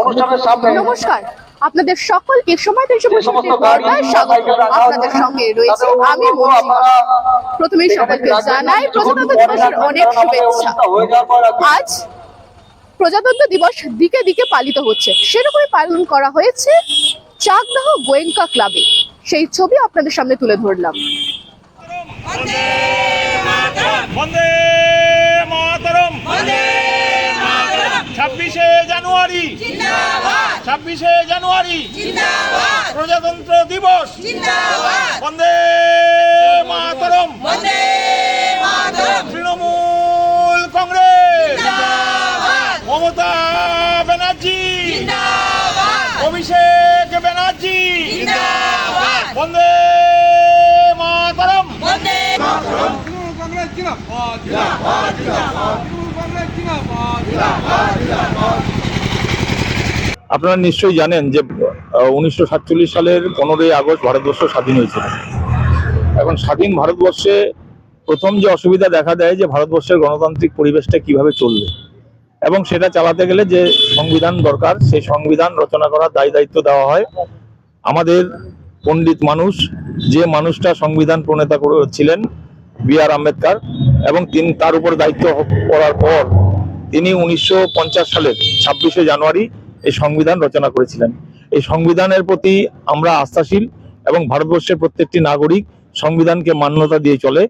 অনুষ্ঠানের সামনে নমস্কার। আপনাদের সকলকে সময় তিনশো যে সমস্ত গাড়ি স্বাগত। আপনাদের সঙ্গে রয়েছে আমি প্রথমেই সকলকে জানাই প্রজাতন্ত্র পরে দিবসের অনেক শুভেচ্ছা। আজ প্রজাতন্ত্র দিবস দিকে দিকে পালিত হচ্ছে। সেরকমই পালন করা হয়েছে চাকদাহ গোয়েঙ্কা ক্লাবে। সেই ছবি আপনাদের সামনে তুলে ধরলাম। বন্দে মাতরম ছাব্বিশে জানুয়ারি। ছাব্বিশে জানুয়ারি। প্রজাতন্ত্র দিবস। বন্দে মাতরম। তৃণমূল কংগ্রেস। মমতা ব্যানার্জি। অভিষেক ব্যানার্জি। বন্দে মাতরম। কংগ্রেস জিন্দাবাদ। জিন্দাবাদ। জিন্দাবাদ। তৃণমূল কংগ্রেস জিন্দাবাদ। আপনারা নিশ্চয়ই জানেন যে উনিশশো সাতচল্লিশ সালের পনেরোই আগস্ট ভারতবর্ষ স্বাধীন হয়েছিল। এখন স্বাধীন ভারতবর্ষে প্রথম যে অসুবিধা দেখা দেয় যে ভারতবর্ষের গণতান্ত্রিক পরিবেশটা কীভাবে চলবে। এবং সেটা চালাতে গেলে যে সংবিধান দরকার, সেই সংবিধান রচনা করার দায় দায়িত্ব দেওয়া হয়। আমাদের পণ্ডিত মানুষ, যে মানুষটা সংবিধান প্রণেতা করে- ছিলেন বি আর আম্বেদকর, এবং তিনি, তার উপর দায়িত্ব করার পর তিনি উনিশশো সালের ছাব্বিশে জানুয়ারি এই সংবিধান রচনা করেছিলেন। এই সংবিধানের প্রতি আমরা আস্থাশীল এবং ভারতবর্ষের প্রত্যেকটি নাগরিক সংবিধানকে মান্যতা দিয়ে চলে।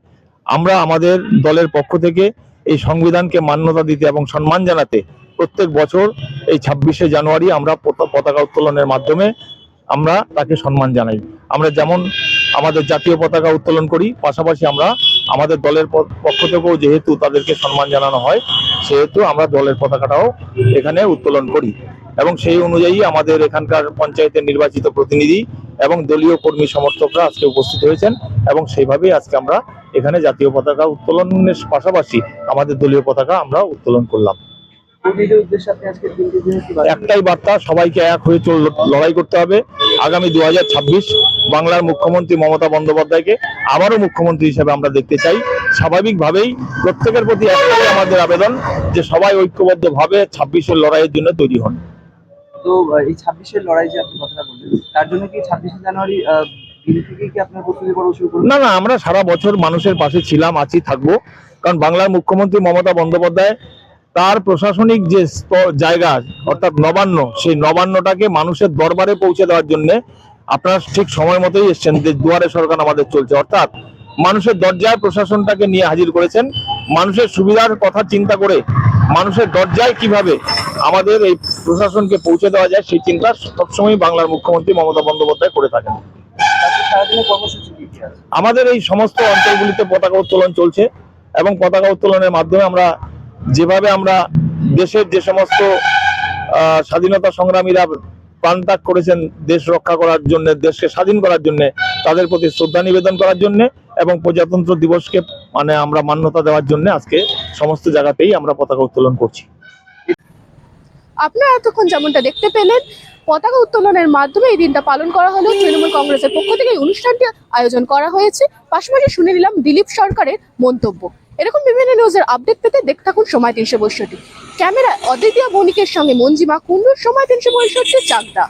আমরা আমাদের দলের পক্ষ থেকে এই সংবিধানকে মান্যতা দিতে এবং সম্মান জানাতে প্রত্যেক বছর এই ছাব্বিশে জানুয়ারি আমরা পতাকা উত্তোলনের মাধ্যমে আমরা তাকে সম্মান জানাই। আমরা যেমন আমাদের জাতীয় পতাকা উত্তোলন করি, পাশাপাশি আমরা আমাদের দলের পক্ষ থেকেও যেহেতু তাদেরকে সম্মান জানানো হয়, সেহেতু আমরা দলের পতাকাটাও এখানে উত্তোলন করি। এবং সেই অনুযায়ী আমাদের এখানকার পঞ্চায়েতের নির্বাচিত প্রতিনিধি এবং দলীয় কর্মী সমর্থকরা আজকে উপস্থিত হয়েছেন এবং সেইভাবেই আজকে আমরা এখানে জাতীয় পতাকা উত্তোলনের পাশাপাশি আমাদের দলীয় পতাকা আমরা উত্তোলন করলাম। একটাই বার্তা সবাইকে এক হয়ে চল লড়াই করতে হবে। আগামী দু হাজার ছাব্বিশ বাংলার মুখ্যমন্ত্রী মমতা বন্দ্যোপাধ্যায়কে আবারও মুখ্যমন্ত্রী হিসেবে আমরা দেখতে চাই। স্বাভাবিকভাবেই প্রত্যেকের প্রতি একটাই আমাদের আবেদন যে সবাই ঐক্যবদ্ধভাবে ছাব্বিশের লড়াইয়ের জন্য তৈরি হন। তো এই ছাব্বিশের লড়াই যে আপনি কথাটা বললেন, তার জন্য কি ছাব্বিশে জানুয়ারি না না, আমরা সারা বছর মানুষের পাশে ছিলাম, আছি, থাকব। কারণ বাংলার মুখ্যমন্ত্রী মমতা বন্দ্যোপাধ্যায়, তার প্রশাসনিক যে জায়গা, অর্থাৎ নবান্ন, সেই নবান্নটাকে মানুষের দরবারে পৌঁছে দেওয়ার জন্য আপনারা ঠিক সময় মতোই এসছেন, যে দুয়ারে সরকার আমাদের চলছে। অর্থাৎ মানুষের দরজায় প্রশাসনটাকে নিয়ে হাজির করেছেন, মানুষের সুবিধার কথা চিন্তা করে মানুষের দরজায় কীভাবে আমাদের এই প্রশাসনকে পৌঁছে দেওয়া যায়, সেই চিন্তা সবসময় বাংলার মুখ্যমন্ত্রী মমতা বন্দ্যোপাধ্যায় করে থাকেন। আমাদের এই সমস্ত অঞ্চলগুলিতে পতাকা উত্তোলন চলছে এবং পতাকা উত্তোলনের মাধ্যমে আমরা যেভাবে আমরা দেশের যে সমস্ত স্বাধীনতা সংগ্রামীরা প্রাণত্যাগ করেছেন দেশ রক্ষা করার জন্য, দেশকে স্বাধীন করার জন্য, তাদের প্রতি শ্রদ্ধা নিবেদন করার জন্য এবং প্রজাতন্ত্র দিবসকে মানে আমরা মান্যতা দেওয়ার জন্য আজকে সমস্ত জায়গাতেই আমরা পতাকা উত্তোলন করছি। আপনারা এতক্ষণ যেমনটা দেখতে পেলেন, পতাকা উত্তোলনের মাধ্যমে এই দিনটা পালন করা হলো। তৃণমূল কংগ্রেসের পক্ষ থেকে এই অনুষ্ঠানটি আয়োজন করা হয়েছে। পাশাপাশি শুনে নিলাম দিলীপ সরকারের মন্তব্য। এরকম বিভিন্ন নিউজের আপডেট পেতে দেখতে থাকুন সময় তিনশো পঁয়ষট্টি ক্যামেরায় অদ্বিতীয় বণিকের সঙ্গে মঞ্জিমা কুণ্ডুর, সময় তিনশো পঁয়ষট্টি, চাকদা।